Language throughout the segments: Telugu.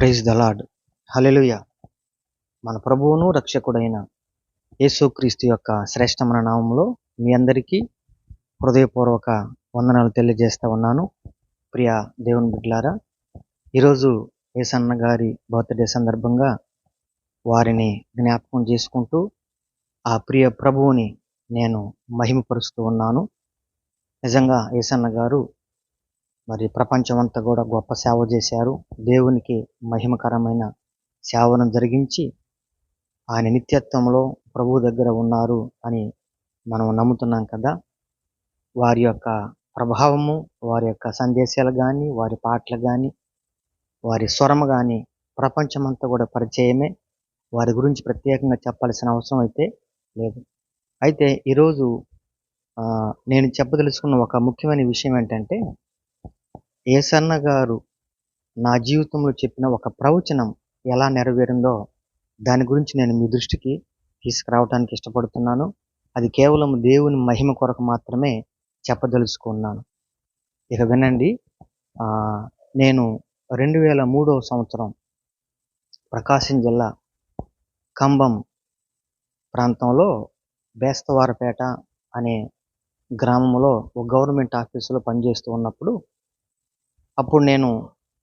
ప్రైజ్ ద లాడ్ హలెలుయ మన ప్రభువును రక్షకుడైన యేసుక్రీస్తు యొక్క శ్రేష్టమైన నామంలో మీ అందరికీ హృదయపూర్వక వందనాలు తెలియజేస్తూ ఉన్నాను. ప్రియ దేవుని బిడ్లారా ఈరోజు ఏసన్న గారి బర్త్డే సందర్భంగా వారిని జ్ఞాపకం చేసుకుంటూ ఆ ప్రియ ప్రభువుని నేను మహిమపరుస్తూ ఉన్నాను. నిజంగా ఏసన్న గారు మరి ప్రపంచమంతా కూడా గొప్ప సేవ చేశారు. దేవునికి మహిమకరమైన సేవను జరిగించి ఆయన నిత్యత్వంలో ప్రభు దగ్గర ఉన్నారు అని మనం నమ్ముతున్నాం కదా. వారి యొక్క ప్రభావము వారి యొక్క సందేశాలు కానీ వారి పాటలు కానీ వారి స్వరము కానీ ప్రపంచమంతా కూడా పరిచయమే. వారి గురించి ప్రత్యేకంగా చెప్పాల్సిన అవసరం అయితే లేదు. అయితే ఈరోజు నేను చెప్పదలుచుకున్న ఒక ముఖ్యమైన విషయం ఏంటంటే ఏసన్న గారు నా జీవితంలో చెప్పిన ఒక ప్రవచనం ఎలా నెరవేరిందో దాని గురించి నేను మీ దృష్టికి తీసుకురావడానికి ఇష్టపడుతున్నాను. అది కేవలం దేవుని మహిమ కొరకు మాత్రమే చెప్పదలుచుకున్నాను. ఇక వినండి. నేను రెండు వేల మూడవ సంవత్సరం ప్రకాశం జిల్లా కంబం ప్రాంతంలో బేస్తవారపేట అనే గ్రామంలో ఒక గవర్నమెంట్ ఆఫీసులో పనిచేస్తూ ఉన్నప్పుడు అప్పుడు నేను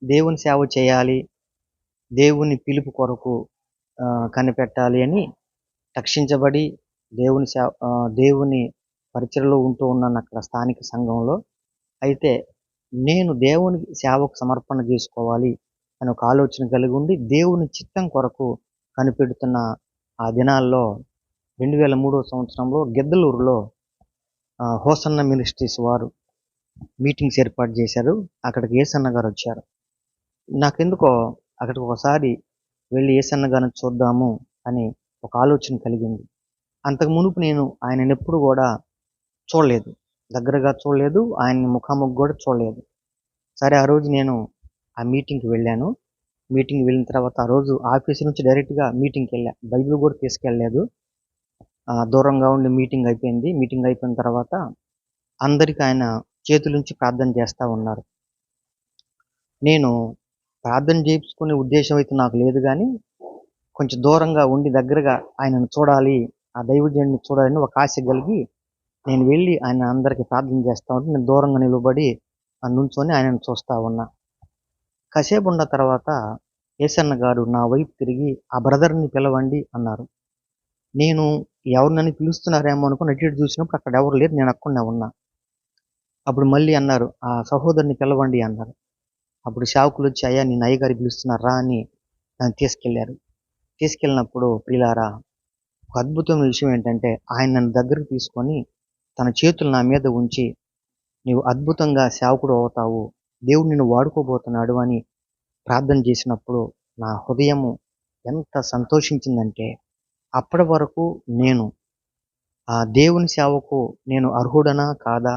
దేవుని సేవ చేయాలి దేవుని పిలుపు కొరకు కనిపెట్టాలి అని రక్షించబడి దేవుని సేవ దేవుని పరిచయలో ఉంటూ ఉన్నాను అక్కడ స్థానిక సంఘంలో అయితే నేను దేవుని సేవకు సమర్పణ చేసుకోవాలి అని ఒక ఆలోచన కలిగి ఉండి దేవుని చిత్తం కొరకు కనిపెడుతున్న ఆ దినాల్లో రెండు వేల మూడో సంవత్సరంలో గిద్దలూరులో హోసన్న మినిస్ట్రీస్ వారు మీటింగ్స్ ఏర్పాటు చేశారు. అక్కడికి ఏసన్న గారు వచ్చారు. నాకెందుకో అక్కడికి ఒకసారి వెళ్ళి ఏసన్న గారిని చూద్దాము అని ఒక ఆలోచన కలిగింది. అంతకు మునుపు నేను ఆయనను ఎప్పుడు కూడా చూడలేదు. దగ్గరగా చూడలేదు. ఆయన ముఖాముఖి కూడా చూడలేదు. సరే ఆ రోజు నేను ఆ మీటింగ్కి వెళ్ళాను. మీటింగ్ వెళ్ళిన తర్వాత ఆ రోజు ఆఫీస్ నుంచి డైరెక్ట్గా మీటింగ్కి వెళ్ళా. బైబిల్ కూడా తీసుకెళ్ళలేదు. దూరంగా ఉండి మీటింగ్ అయిపోయింది. మీటింగ్ అయిపోయిన తర్వాత అందరికీ ఆయన చేతులుంచి ప్రార్థన చేస్తూ ఉన్నారు. నేను ప్రార్థన చేయించుకునే ఉద్దేశం అయితే నాకు లేదు కానీ కొంచెం దూరంగా ఉండి దగ్గరగా ఆయనను చూడాలి ఆ దైవజనుడిని చూడాలని ఒక ఆశ కలిగి నేను వెళ్ళి ఆయన అందరికీ ప్రార్థన చేస్తా ఉంటే నేను దూరంగా నిలబడి నుంచొని ఆయనను చూస్తా ఉన్నా. కాసేపు ఉన్న తర్వాత ఏసన్న గారు నా వైపు తిరిగి ఆ బ్రదర్ని పిలవండి అన్నారు. నేను ఎవరినని పిలుస్తున్నారేమో అనుకుని అటు ఇటు చూసినప్పుడు అక్కడ ఎవరు లేరు నేను అక్కడనే ఉన్నా. అప్పుడు మళ్ళీ అన్నారు ఆ సహోదరుని పిలవండి అన్నారు. అప్పుడు సేవకులు వచ్చి అయ్యా నేను అయ్యగారి పిలుస్తున్నారా అని నన్ను తీసుకెళ్ళారు తీసుకెళ్ళినప్పుడు ప్రిలారా ఒక అద్భుతమైన విషయం ఏంటంటే ఆయన నన్ను దగ్గరకు తీసుకొని తన చేతులు నా మీద ఉంచి నీవు అద్భుతంగా సేవకుడు అవుతావు దేవుడు నిన్ను వాడుకోబోతున్నాడు అని ప్రార్థన చేసినప్పుడు నా హృదయము ఎంత సంతోషించిందంటే అప్పటి వరకు నేను ఆ దేవుని సేవకు నేను అర్హుడనా కాదా?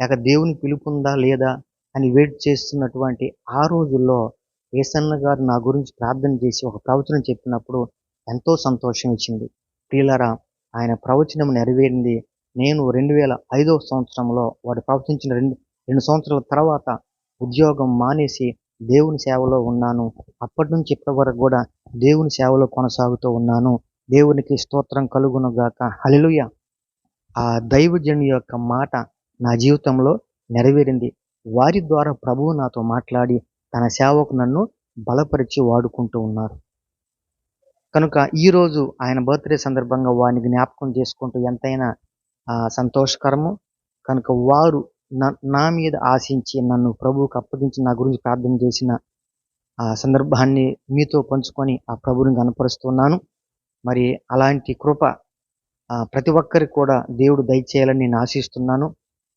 లేక దేవుని పిలుపుందా లేదా అని వెయిట్ చేస్తున్నటువంటి ఆ రోజుల్లో ఏసన్న గారు నా గురించి ప్రార్థన చేసి ఒక ప్రవచనం చెప్పినప్పుడు ఎంతో సంతోషం ఇచ్చింది. ప్రియులరా ఆయన ప్రవచనం నెరవేరింది. నేను రెండు వేల ఐదో సంవత్సరంలో వాడు ప్రవచించిన రెండు రెండు సంవత్సరాల తర్వాత ఉద్యోగం మానేసి దేవుని సేవలో ఉన్నాను. అప్పటి నుంచి ఇప్పటి వరకు కూడా దేవుని సేవలో కొనసాగుతూ ఉన్నాను. దేవునికి స్తోత్రం కలుగును గాక. ఆ దైవజను యొక్క మాట నా జీవితంలో నెరవేరింది. వారి ద్వారా ప్రభువు నాతో మాట్లాడి తన సేవకు నన్ను బలపరిచి వాడుకుంటూ ఉన్నారు. కనుక ఈరోజు ఆయన బర్త్డే సందర్భంగా వారిని జ్ఞాపకం చేసుకుంటూ ఎంతైనా సంతోషకరము. కనుక వారు నా- నా మీద ఆశించి నన్ను ప్రభువుకు అప్పగించి నా గురించి ప్రార్థన చేసిన ఆ సందర్భాన్ని మీతో పంచుకొని ఆ ప్రభుని కనపరుస్తున్నాను. మరి అలాంటి కృప ప్రతి ఒక్కరికి కూడా దేవుడు దయచేయాలని నేను ఆశిస్తున్నాను.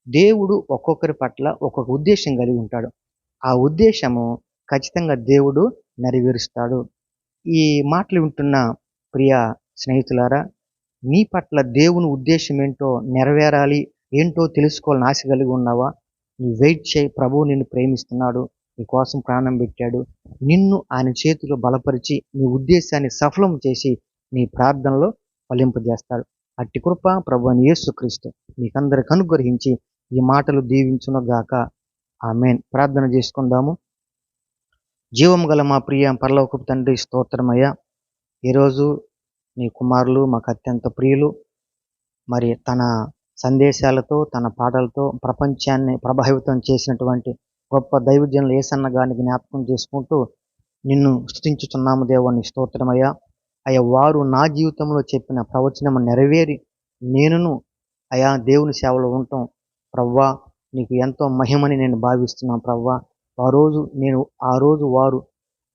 దేవుడు ఒక్కొక్కరి పట్ల ఒక్కొక్క ఉద్దేశం కలిగి ఉంటాడు. ఆ ఉద్దేశము ఖచ్చితంగా దేవుడు నెరవేరుస్తాడు. ఈ మాటలు వింటున్న ప్రియ స్నేహితులారా నీ పట్ల దేవుని ఉద్దేశం ఏంటో నెరవేరాలి ఏంటో తెలుసుకోవాలని ఆశ కలిగి ఉన్నావా? నువ్వు వెయిట్ చేయి ప్రభువు నిన్ను ప్రేమిస్తున్నాడు నీ కోసం ప్రాణం పెట్టాడు. నిన్ను ఆయన చేతిలో బలపరిచి నీ ఉద్దేశాన్ని సఫలం చేసి నీ ప్రార్థనలో ఫలింపజేస్తాడు. అట్టి కృప ప్రభు అని యేసుక్రీస్తు మీకందరికి అనుగ్రహించి ఈ మాటలు దీవించును గాక. ఆమెన్. ప్రార్థన చేసుకుందాము. జీవం గల మా ప్రియ పరలోకపు తండ్రి స్తోత్రమయ్యా. ఈరోజు నీ కుమారులు మాకు అత్యంత ప్రియులు. మరి తన సందేశాలతో తన పాటలతో ప్రపంచాన్ని ప్రభావితం చేసినటువంటి గొప్ప దైవజనులు ఏసన్న గారిని జ్ఞాపకం చేసుకుంటూ నిన్ను స్థుతించుతున్నాము దేవుని స్తోత్రమయ్యా. అయ్యా వారు నా జీవితంలో చెప్పిన ప్రవచనము నెరవేరి నేనును అయా దేవుని సేవలో ఉండటం ప్రవ్వా నీకు ఎంతో మహిమని నేను భావిస్తున్నాను ప్రవ్వా. ఆ రోజు నేను ఆ రోజు వారు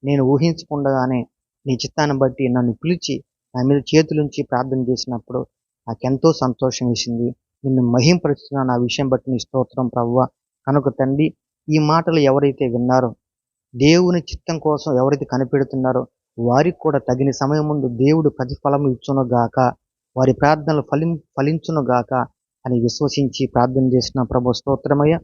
నేను ఊహించకుండగానే నీ చిత్తాన్ని బట్టి నన్ను పిలిచి నా మీద చేతులుంచి ప్రార్థన చేసినప్పుడు నాకెంతో సంతోషం వేసింది. నిన్ను మహింపరుస్తున్నా నా విషయం బట్టి నీ స్తోత్రం ప్రవ్వ. కనుక తండ్రి ఈ మాటలు ఎవరైతే విన్నారో దేవుని చిత్తం కోసం ఎవరైతే కనిపెడుతున్నారో వారికి కూడా తగిన సమయం ముందు దేవుడు ప్రతిఫలం ఇచ్చును గాక వారి ప్రార్థనలు ఫలిం ఫలించునుగాక. గాక అని విశ్వసించి ప్రార్థన చేసిన ప్రభు స్తోత్రమయ్య.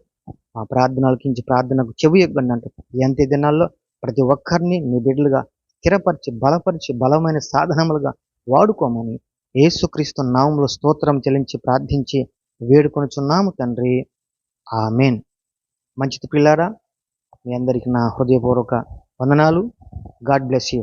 ఆ ప్రార్థనలకించి ప్రార్థనకు చెవి ఎగ్గండి అంటే ఎంత దినాల్లో ప్రతి ఒక్కరిని నీ బిడ్డలుగా స్థిరపరిచి బలపరిచి బలమైన సాధనములుగా వాడుకోమని యేసుక్రీస్తు నామంలో స్తోత్రం చెల్లించి ప్రార్థించి వేడుకొనుచున్నాము తండ్రి. ఆమెన్. మంచిది పిల్లారా మీ అందరికీ నా హృదయపూర్వక వందనాలు. God bless you.